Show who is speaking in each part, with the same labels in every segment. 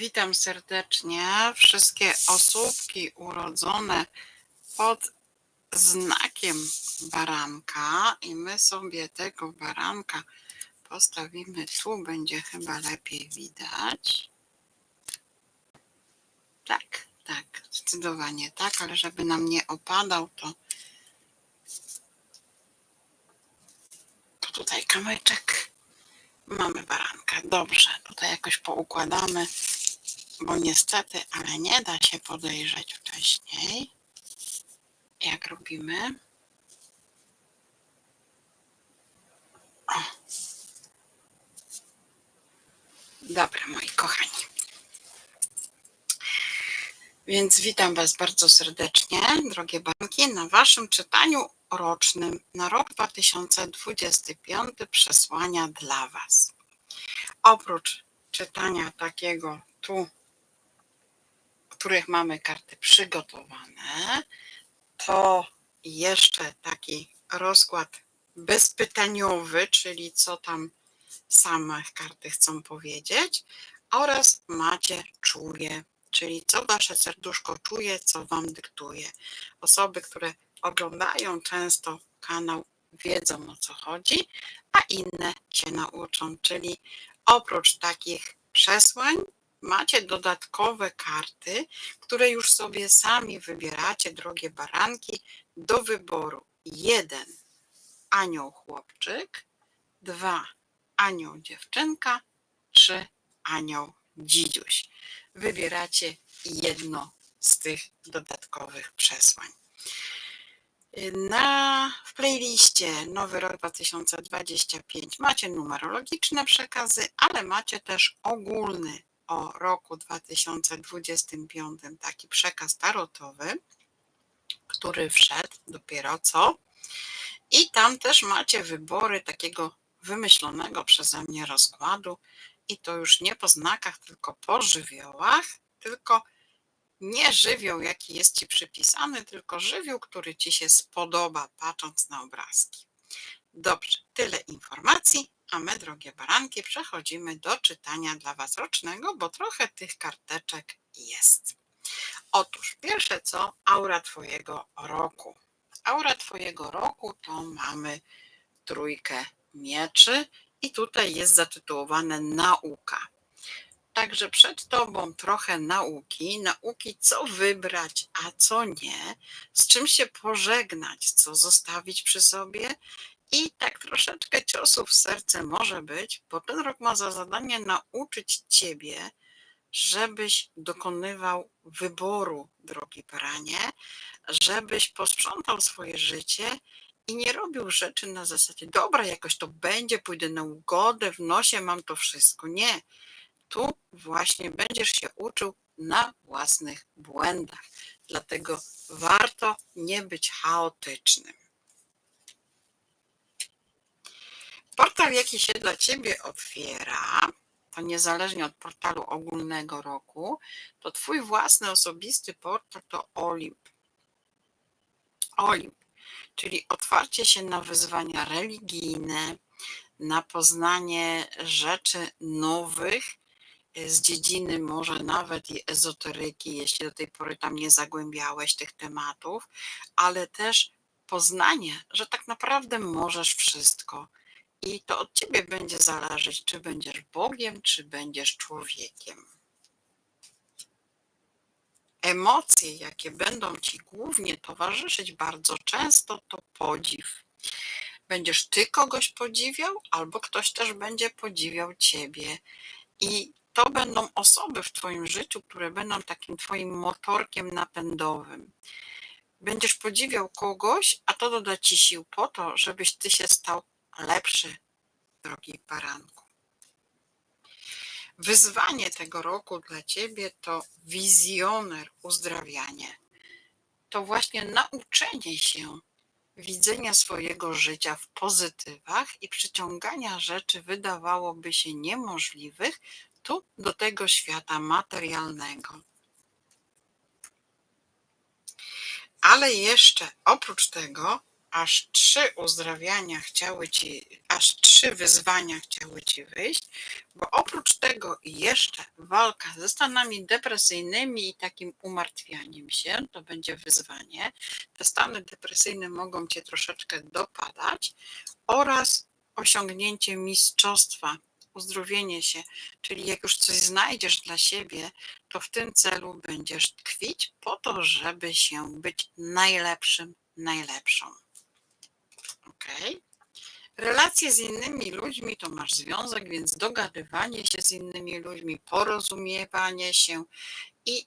Speaker 1: Witam serdecznie wszystkie osóbki urodzone pod znakiem baranka i my sobie tego baranka postawimy tu, będzie chyba lepiej widać. Tak, tak, zdecydowanie tak, ale żeby nam nie opadał, to, to tutaj kamyczek. Mamy baranka. Dobrze, tutaj jakoś poukładamy, bo niestety, ale nie da się podejrzeć wcześniej. Jak robimy? O. Dobra, moi kochani. Więc witam Was bardzo serdecznie, drogie banki, na Waszym czytaniu rocznym na rok 2025 przesłania dla Was. Oprócz czytania takiego tu, których mamy karty przygotowane, to jeszcze taki rozkład bezpytaniowy, czyli co tam same karty chcą powiedzieć, oraz macie czuje, czyli co wasze serduszko czuje, co wam dyktuje. Osoby, które oglądają często kanał, wiedzą o co chodzi, a inne się nauczą, czyli oprócz takich przesłań macie dodatkowe karty, które już sobie sami wybieracie, drogie baranki, do wyboru. Jeden anioł chłopczyk, dwa anioł dziewczynka, trzy anioł dzidziuś. Wybieracie jedno z tych dodatkowych przesłań. Na, w playliście Nowy Rok 2025 macie numerologiczne przekazy, ale macie też ogólny o roku 2025 taki przekaz tarotowy, który wszedł dopiero co. I tam też macie wybory takiego wymyślonego przeze mnie rozkładu i to już nie po znakach, tylko po żywiołach, tylko nie żywioł, jaki jest ci przypisany, tylko żywioł, który ci się spodoba, patrząc na obrazki. Dobrze, tyle informacji, a my, drogie baranki, przechodzimy do czytania dla Was rocznego, bo trochę tych karteczek jest. Otóż, pierwsze co, aura Twojego roku. Aura Twojego roku to mamy trójkę mieczy i tutaj jest zatytułowane nauka. Także przed Tobą trochę nauki, nauki co wybrać, a co nie, z czym się pożegnać, co zostawić przy sobie i tak troszeczkę ciosów w serce może być, bo ten rok ma za zadanie nauczyć Ciebie, żebyś dokonywał wyboru, drogi paranie, żebyś posprzątał swoje życie i nie robił rzeczy na zasadzie, dobra, jakoś to będzie, pójdę na ugodę, w nosie mam to wszystko. Nie tu właśnie będziesz się uczył na własnych błędach. Dlatego warto nie być chaotycznym. Portal, jaki się dla Ciebie otwiera, to niezależnie od portalu ogólnego roku, to Twój własny osobisty portal to Olimp. Olimp, czyli otwarcie się na wyzwania religijne, na poznanie rzeczy nowych, z dziedziny może nawet i ezoteryki, jeśli do tej pory tam nie zagłębiałeś tych tematów, ale też poznanie, że tak naprawdę możesz wszystko. I to od ciebie będzie zależeć, czy będziesz Bogiem, czy będziesz człowiekiem. Emocje, jakie będą ci głównie towarzyszyć bardzo często, to podziw. Będziesz ty kogoś podziwiał, albo ktoś też będzie podziwiał ciebie. I to będą osoby w Twoim życiu, które będą takim Twoim motorkiem napędowym. Będziesz podziwiał kogoś, a to doda Ci sił po to, żebyś Ty się stał lepszy, drogi baranku. Wyzwanie tego roku dla Ciebie to wizjoner uzdrawianie. To właśnie nauczenie się widzenia swojego życia w pozytywach i przyciągania rzeczy wydawałoby się niemożliwych tu do tego świata materialnego. Ale jeszcze oprócz tego aż trzy uzdrawiania chciały ci, aż trzy wyzwania chciały ci wyjść, bo oprócz tego jeszcze walka ze stanami depresyjnymi i takim umartwianiem się, to będzie wyzwanie. Te stany depresyjne mogą cię troszeczkę dopadać oraz osiągnięcie mistrzostwa, uzdrowienie się, czyli jak już coś znajdziesz dla siebie, to w tym celu będziesz tkwić po to, żeby się być najlepszym, najlepszą. Ok? Relacje z innymi ludźmi to masz związek, więc dogadywanie się z innymi ludźmi, porozumiewanie się i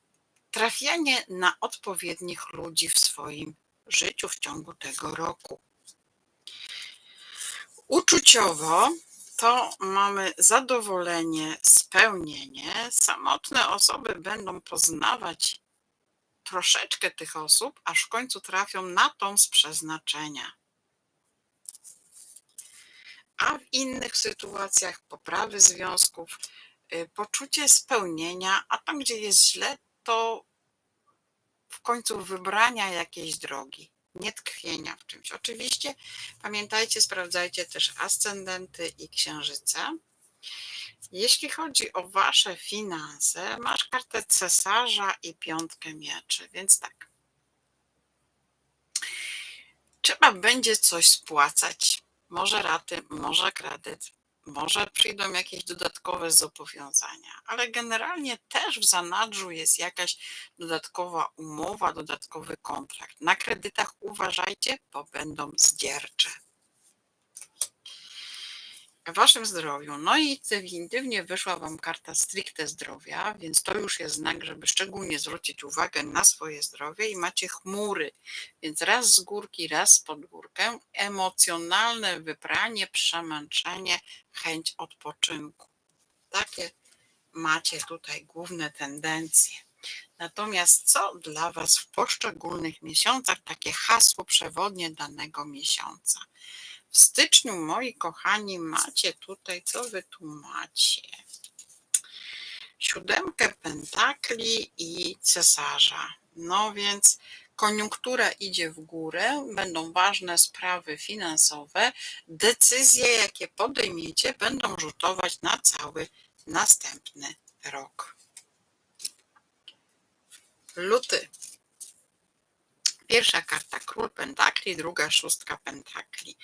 Speaker 1: trafianie na odpowiednich ludzi w swoim życiu w ciągu tego roku. Uczuciowo to mamy zadowolenie, spełnienie. Samotne osoby będą poznawać troszeczkę tych osób, aż w końcu trafią na tą z przeznaczenia. A w innych sytuacjach poprawy związków, y, poczucie spełnienia, a tam, gdzie jest źle, to w końcu wybrania jakiejś drogi, nie tkwienia w czymś. Oczywiście pamiętajcie, sprawdzajcie też ascendenty i księżyce. Jeśli chodzi o wasze finanse, masz kartę cesarza i piątkę mieczy, więc tak. Trzeba będzie coś spłacać. Może raty, może kredyt, może przyjdą jakieś dodatkowe zobowiązania, ale generalnie też w zanadrzu jest jakaś dodatkowa umowa, dodatkowy kontrakt. Na kredytach uważajcie, bo będą zdziercze waszym zdrowiu. No i definitywnie wyszła wam karta stricte zdrowia, więc to już jest znak, żeby szczególnie zwrócić uwagę na swoje zdrowie i macie chmury, więc raz z górki, raz pod górkę, emocjonalne wypranie, przemęczenie, chęć odpoczynku. Takie macie tutaj główne tendencje. Natomiast co dla Was w poszczególnych miesiącach, takie hasło przewodnie danego miesiąca? W styczniu, moi kochani, macie tutaj, co wy tu macie? Siódemkę pentakli i cesarza. No więc koniunktura idzie w górę, będą ważne sprawy finansowe, decyzje, jakie podejmiecie, będą rzutować na cały następny rok. Luty. Pierwsza karta król pentakli, druga szóstka pentakli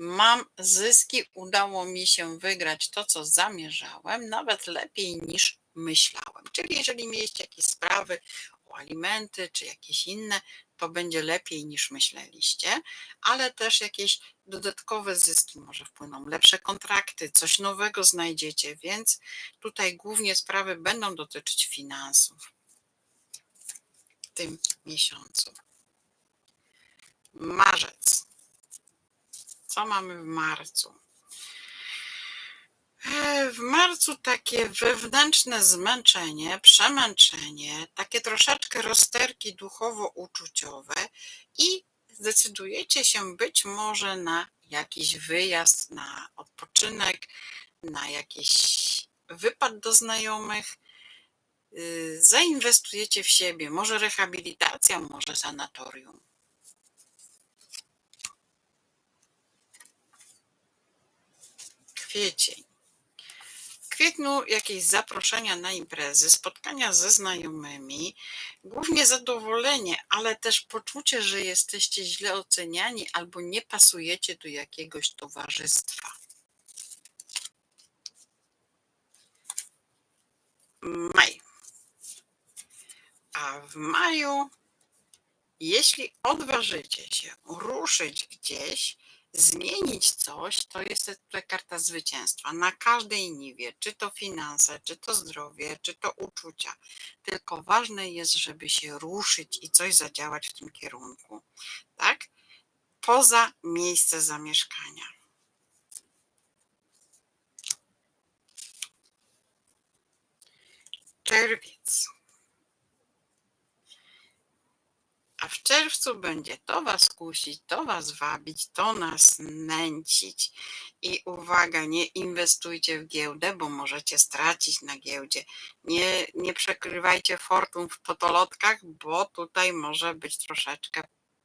Speaker 1: mam zyski, udało mi się wygrać to, co zamierzałem, nawet lepiej niż myślałem. Czyli jeżeli mieliście jakieś sprawy o alimenty czy jakieś inne, to będzie lepiej niż myśleliście, ale też jakieś dodatkowe zyski może wpłyną, lepsze kontrakty, coś nowego znajdziecie, więc tutaj głównie sprawy będą dotyczyć finansów w tym miesiącu. Marzec. Co mamy w marcu? E, w marcu takie wewnętrzne zmęczenie, przemęczenie, takie troszeczkę rozterki duchowo-uczuciowe i zdecydujecie się być może na jakiś wyjazd, na odpoczynek, na jakiś wypad do znajomych. Y, zainwestujecie w siebie, może rehabilitacja, może sanatorium. Kwiecień. W kwietniu jakieś zaproszenia na imprezy, spotkania ze znajomymi, głównie zadowolenie, ale też poczucie, że jesteście źle oceniani albo nie pasujecie do jakiegoś towarzystwa. Maj. A w maju, jeśli odważycie się ruszyć gdzieś, zmienić coś, to jest tutaj karta zwycięstwa na każdej niwie, czy to finanse, czy to zdrowie, czy to uczucia. Tylko ważne jest, żeby się ruszyć i coś zadziałać w tym kierunku, tak? Poza miejsce zamieszkania. Czerwiec. A w czerwcu będzie to Was kusić, to Was wabić, to nas nęcić. I uwaga, nie inwestujcie w giełdę, bo możecie stracić na giełdzie. Nie, nie przekrywajcie fortun w totolotkach, bo tutaj może być troszeczkę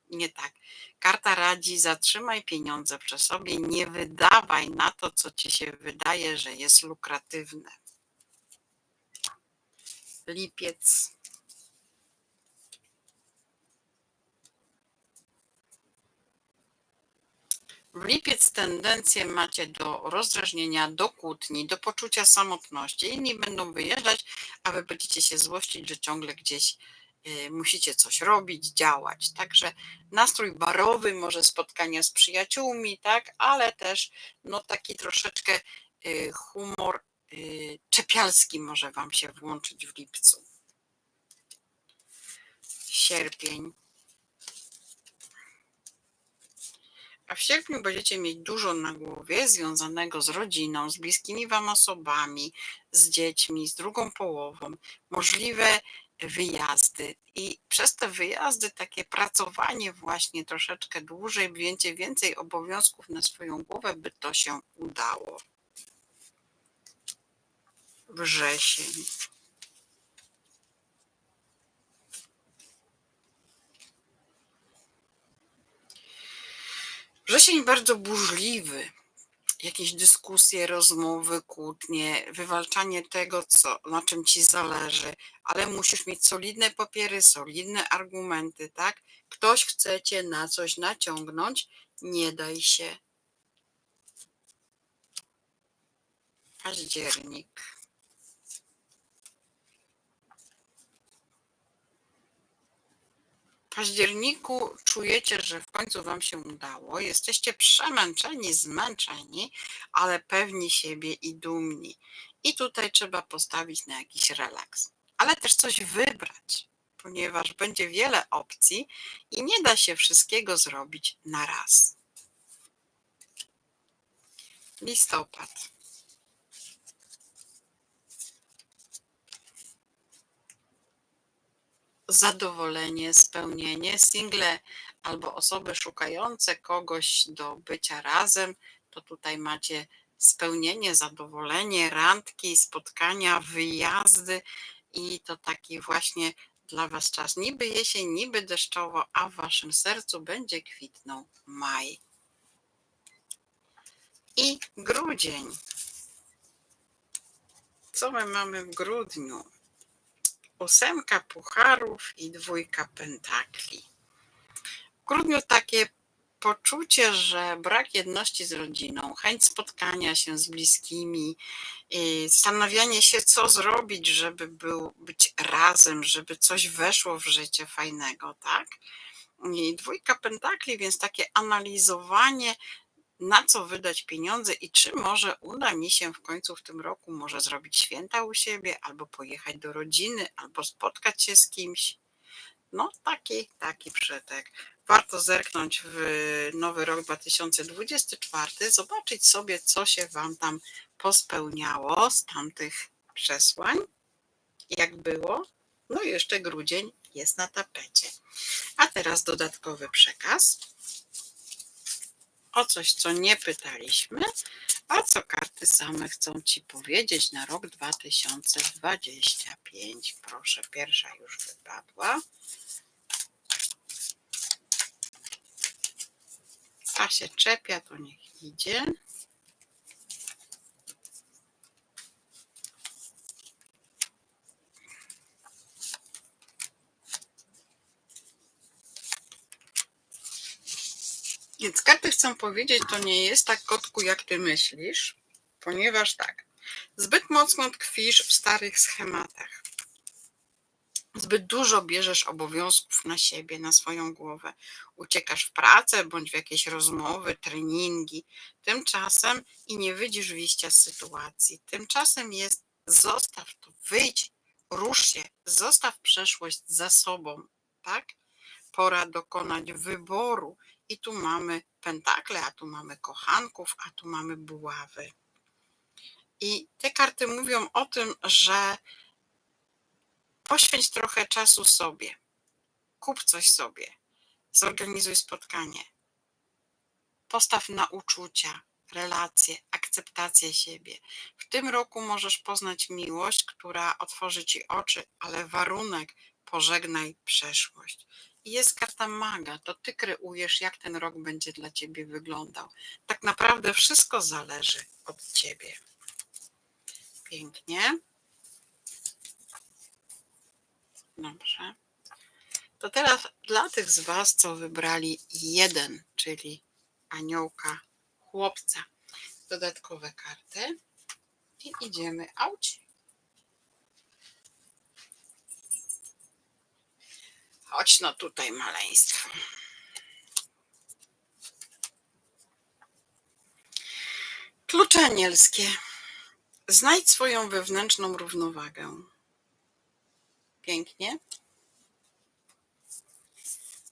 Speaker 1: nie tak. Karta radzi, zatrzymaj pieniądze przy sobie, nie wydawaj na to, co ci się wydaje, że jest lukratywne. Lipiec. W lipiec tendencje macie do rozdrażnienia, do kłótni, do poczucia samotności. Inni będą wyjeżdżać, a wy będziecie się złościć, że ciągle gdzieś y, musicie coś robić, działać. Także nastrój barowy, może spotkania z przyjaciółmi, tak, ale też no taki troszeczkę y, humor y, czepialski może wam się włączyć w lipcu. Sierpień. A w sierpniu będziecie mieć dużo na głowie związanego z rodziną, z bliskimi Wam osobami, z dziećmi, z drugą połową, możliwe wyjazdy. I przez te wyjazdy takie pracowanie właśnie troszeczkę dłużej, więcej, więcej obowiązków na swoją głowę, by to się udało. Wrzesień. Wrzesień bardzo burzliwy. Jakieś dyskusje, rozmowy, kłótnie, wywalczanie tego, co, na czym ci zależy, ale musisz mieć solidne papiery, solidne argumenty, tak? Ktoś chce cię na coś naciągnąć, nie daj się. Październik. Październiku czujecie, że w końcu Wam się udało, jesteście przemęczeni, zmęczeni, ale pewni siebie i dumni. I tutaj trzeba postawić na jakiś relaks, ale też coś wybrać, ponieważ będzie wiele opcji i nie da się wszystkiego zrobić na raz. Listopad. Zadowolenie, spełnienie. Single albo osoby szukające kogoś do bycia razem, to tutaj macie spełnienie, zadowolenie, randki, spotkania, wyjazdy i to taki właśnie dla Was czas. Niby jesień, niby deszczowo, a w Waszym sercu będzie kwitnął maj. I grudzień. Co my mamy w grudniu? Ósemka pucharów i dwójka pentakli. W grudniu takie poczucie, że brak jedności z rodziną, chęć spotkania się z bliskimi, zastanawianie się, co zrobić, żeby był, być razem, żeby coś weszło w życie fajnego, tak? I dwójka pentakli, więc takie analizowanie, na co wydać pieniądze i czy może uda mi się w końcu w tym roku może zrobić święta u siebie, albo pojechać do rodziny, albo spotkać się z kimś. No taki, taki przytek. Warto zerknąć w nowy rok 2024, zobaczyć sobie, co się Wam tam pospełniało z tamtych przesłań, jak było. No i jeszcze grudzień jest na tapecie. A teraz dodatkowy przekaz o coś, co nie pytaliśmy, a co karty same chcą Ci powiedzieć na rok 2025. Proszę, pierwsza już wypadła. A się czepia, to niech idzie. Więc karty chcą powiedzieć, to nie jest tak kotku, jak ty myślisz, ponieważ tak, zbyt mocno tkwisz w starych schematach. Zbyt dużo bierzesz obowiązków na siebie, na swoją głowę. Uciekasz w pracę bądź w jakieś rozmowy, treningi. Tymczasem i nie wyjdziesz wyjścia z sytuacji. Tymczasem jest zostaw to, wyjdź, rusz się, zostaw przeszłość za sobą, tak? Pora dokonać wyboru i tu mamy pentakle, a tu mamy kochanków, a tu mamy buławy. I te karty mówią o tym, że poświęć trochę czasu sobie, kup coś sobie, zorganizuj spotkanie, postaw na uczucia, relacje, akceptację siebie. W tym roku możesz poznać miłość, która otworzy ci oczy, ale warunek pożegnaj przeszłość. I jest karta maga. To ty kreujesz, jak ten rok będzie dla ciebie wyglądał. Tak naprawdę wszystko zależy od ciebie. Pięknie. Dobrze. To teraz dla tych z Was, co wybrali jeden, czyli aniołka chłopca, dodatkowe karty i idziemy auć. Chodź no tutaj, maleństwo. Klucze anielskie. Znajdź swoją wewnętrzną równowagę. Pięknie.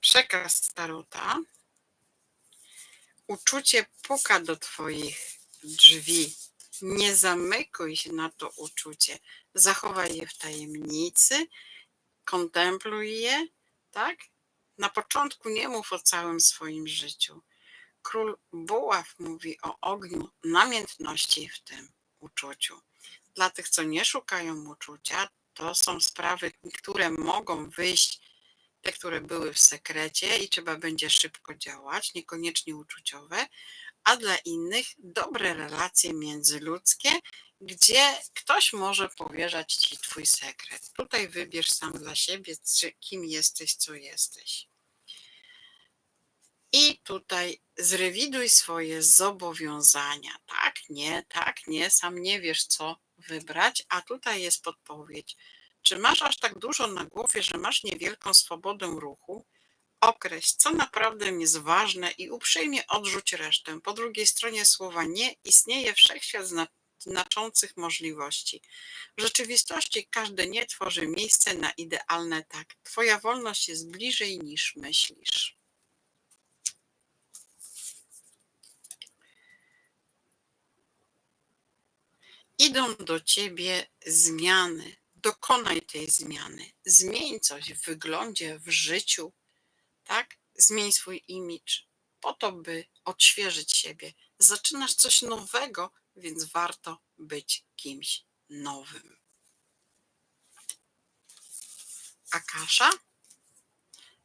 Speaker 1: Przekaz Starota. Uczucie puka do Twoich drzwi. Nie zamykuj się na to uczucie. Zachowaj je w tajemnicy, kontempluj je, tak? Na początku nie mów o całym swoim życiu. Król Buław mówi o ogniu namiętności w tym uczuciu. Dla tych, co nie szukają uczucia, to są sprawy, które mogą wyjść, te, które były w sekrecie i trzeba będzie szybko działać, niekoniecznie uczuciowe, a dla innych dobre relacje międzyludzkie, gdzie ktoś może powierzać ci twój sekret. Tutaj wybierz sam dla siebie, kim jesteś, co jesteś. I tutaj zrewiduj swoje zobowiązania. Tak, nie, tak, nie, sam nie wiesz, co wybrać, a tutaj jest podpowiedź. Czy masz aż tak dużo na głowie, że masz niewielką swobodę ruchu? Określ, co naprawdę jest ważne i uprzejmie odrzuć resztę. Po drugiej stronie słowa nie istnieje wszechświat znaczących możliwości. W rzeczywistości każde nie tworzy miejsce na idealne tak. Twoja wolność jest bliżej niż myślisz. Idą do ciebie zmiany. Dokonaj tej zmiany. Zmień coś w wyglądzie, w życiu, tak? Zmień swój imidż po to, by odświeżyć siebie. Zaczynasz coś nowego, więc warto być kimś nowym. Akasza?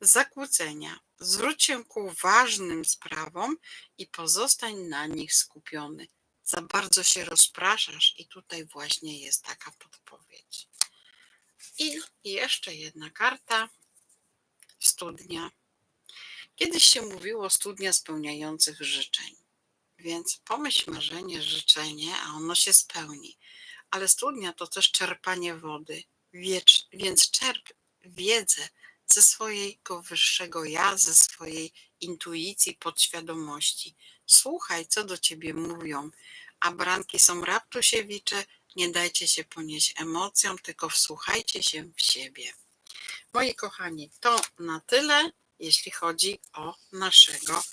Speaker 1: Zakłócenia. Zwróć się ku ważnym sprawom i pozostań na nich skupiony. Za bardzo się rozpraszasz, i tutaj właśnie jest taka podpowiedź. I jeszcze jedna karta. Studnia. Kiedyś się mówiło studnia spełniających życzeń. Więc pomyśl marzenie, życzenie, a ono się spełni. Ale studnia to też czerpanie wody, Wiecz, więc czerp wiedzę ze swojego wyższego ja, ze swojej intuicji, podświadomości. Słuchaj, co do ciebie mówią, a branki są raptusiewicze, nie dajcie się ponieść emocjom, tylko wsłuchajcie się w siebie. Moi kochani, to na tyle, jeśli chodzi o naszego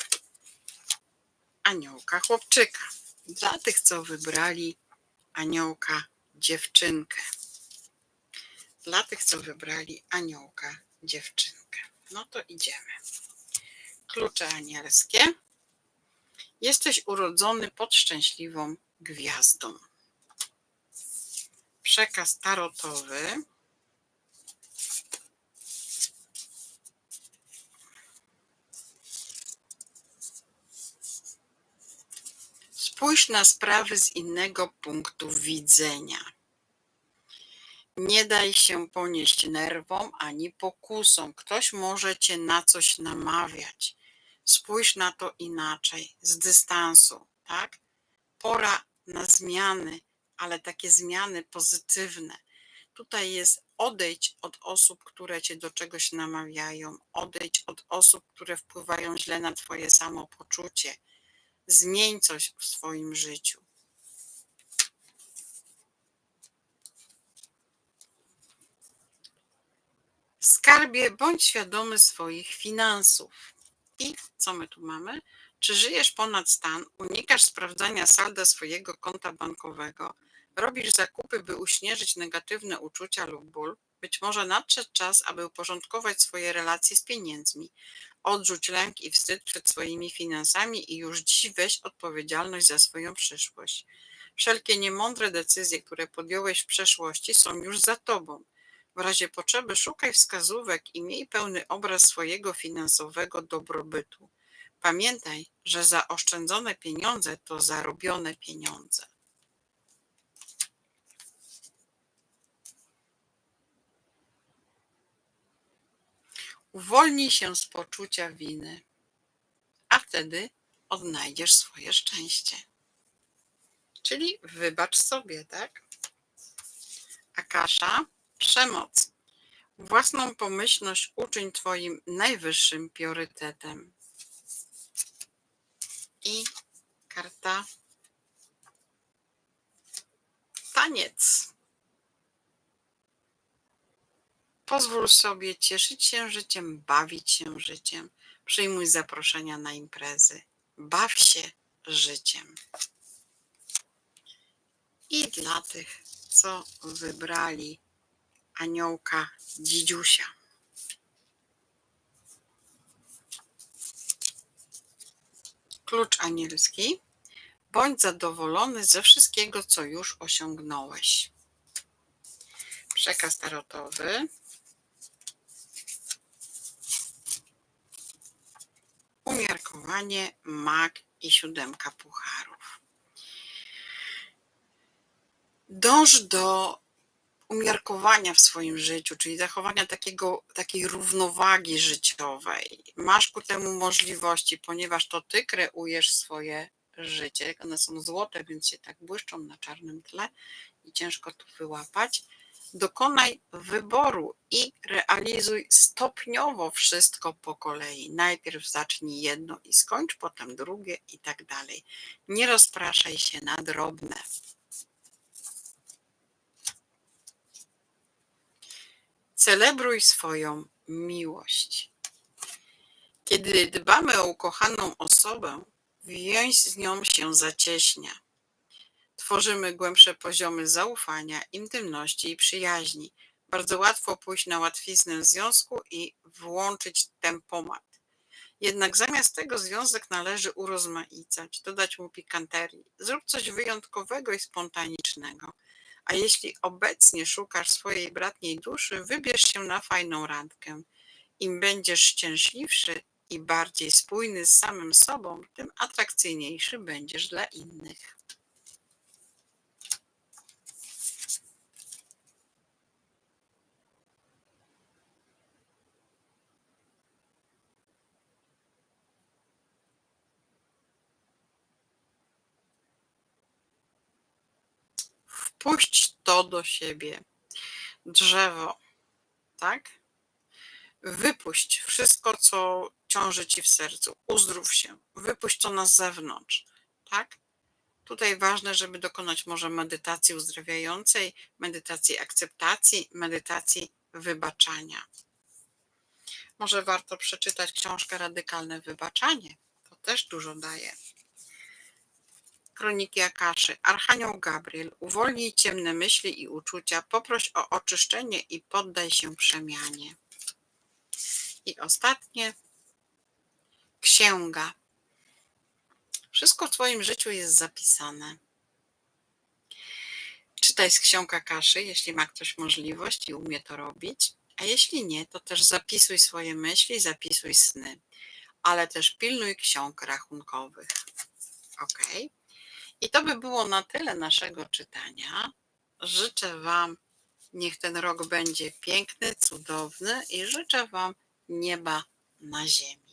Speaker 1: aniołka chłopczyka. Dla tych, co wybrali aniołka dziewczynkę. Dla tych, co wybrali aniołka dziewczynkę. No to idziemy. Klucze anielskie. Jesteś urodzony pod szczęśliwą gwiazdą. Przekaz tarotowy. Spójrz na sprawy z innego punktu widzenia. Nie daj się ponieść nerwom ani pokusom. Ktoś może cię na coś namawiać. Spójrz na to inaczej, z dystansu, tak? Pora na zmiany, ale takie zmiany pozytywne. Tutaj jest odejdź od osób, które cię do czegoś namawiają, odejdź od osób, które wpływają źle na twoje samopoczucie Zmień coś w swoim życiu. Skarbie, bądź świadomy swoich finansów. I co my tu mamy? Czy żyjesz ponad stan, unikasz sprawdzania salda swojego konta bankowego, robisz zakupy, by uśmierzyć negatywne uczucia lub ból? Być może nadszedł czas, aby uporządkować swoje relacje z pieniędzmi. Odrzuć lęk i wstyd przed swoimi finansami i już dziś weź odpowiedzialność za swoją przyszłość. Wszelkie niemądre decyzje, które podjąłeś w przeszłości, są już za tobą. W razie potrzeby szukaj wskazówek i miej pełny obraz swojego finansowego dobrobytu. Pamiętaj, że zaoszczędzone pieniądze to zarobione pieniądze. Uwolnij się z poczucia winy, a wtedy odnajdziesz swoje szczęście. Czyli wybacz sobie, tak? Akasza, przemoc. Własną pomyślność uczyń Twoim najwyższym priorytetem. I karta taniec. Pozwól sobie cieszyć się życiem, bawić się życiem. Przyjmuj zaproszenia na imprezy. Baw się życiem. I dla tych, co wybrali aniołka dzidziusia. Klucz anielski. Bądź zadowolony ze wszystkiego, co już osiągnąłeś. Przekaz tarotowy. Umiarkowanie, mag i siódemka pucharów. Dąż do umiarkowania w swoim życiu, czyli zachowania takiego, takiej równowagi życiowej. Masz ku temu możliwości, ponieważ to ty kreujesz swoje życie. One są złote, więc się tak błyszczą na czarnym tle i ciężko tu wyłapać. Dokonaj wyboru i realizuj stopniowo wszystko po kolei. Najpierw zacznij jedno i skończ, potem drugie i tak dalej. Nie rozpraszaj się na drobne. Celebruj swoją miłość. Kiedy dbamy o ukochaną osobę, więź z nią się zacieśnia. Tworzymy głębsze poziomy zaufania, intymności i przyjaźni. Bardzo łatwo pójść na łatwiznę związku i włączyć tempomat. Jednak zamiast tego związek należy urozmaicać, dodać mu pikanterii. Zrób coś wyjątkowego i spontanicznego. A jeśli obecnie szukasz swojej bratniej duszy, wybierz się na fajną randkę. Im będziesz szczęśliwszy i bardziej spójny z samym sobą, tym atrakcyjniejszy będziesz dla innych. Wpuść to do siebie. Drzewo, tak? Wypuść wszystko, co ciąży ci w sercu. Uzdrów się. Wypuść to na zewnątrz, tak? Tutaj ważne, żeby dokonać może medytacji uzdrawiającej, medytacji akceptacji, medytacji wybaczania. Może warto przeczytać książkę Radykalne Wybaczanie. To też dużo daje. Kroniki Akaszy. Archanioł Gabriel. Uwolnij ciemne myśli i uczucia. Poproś o oczyszczenie i poddaj się przemianie. I ostatnie. Księga. Wszystko w Twoim życiu jest zapisane. Czytaj z ksiąg Akaszy, jeśli ma ktoś możliwość i umie to robić. A jeśli nie, to też zapisuj swoje myśli, zapisuj sny, ale też pilnuj ksiąg rachunkowych. Ok. I to by było na tyle naszego czytania. Życzę Wam, niech ten rok będzie piękny, cudowny i życzę Wam nieba na ziemi.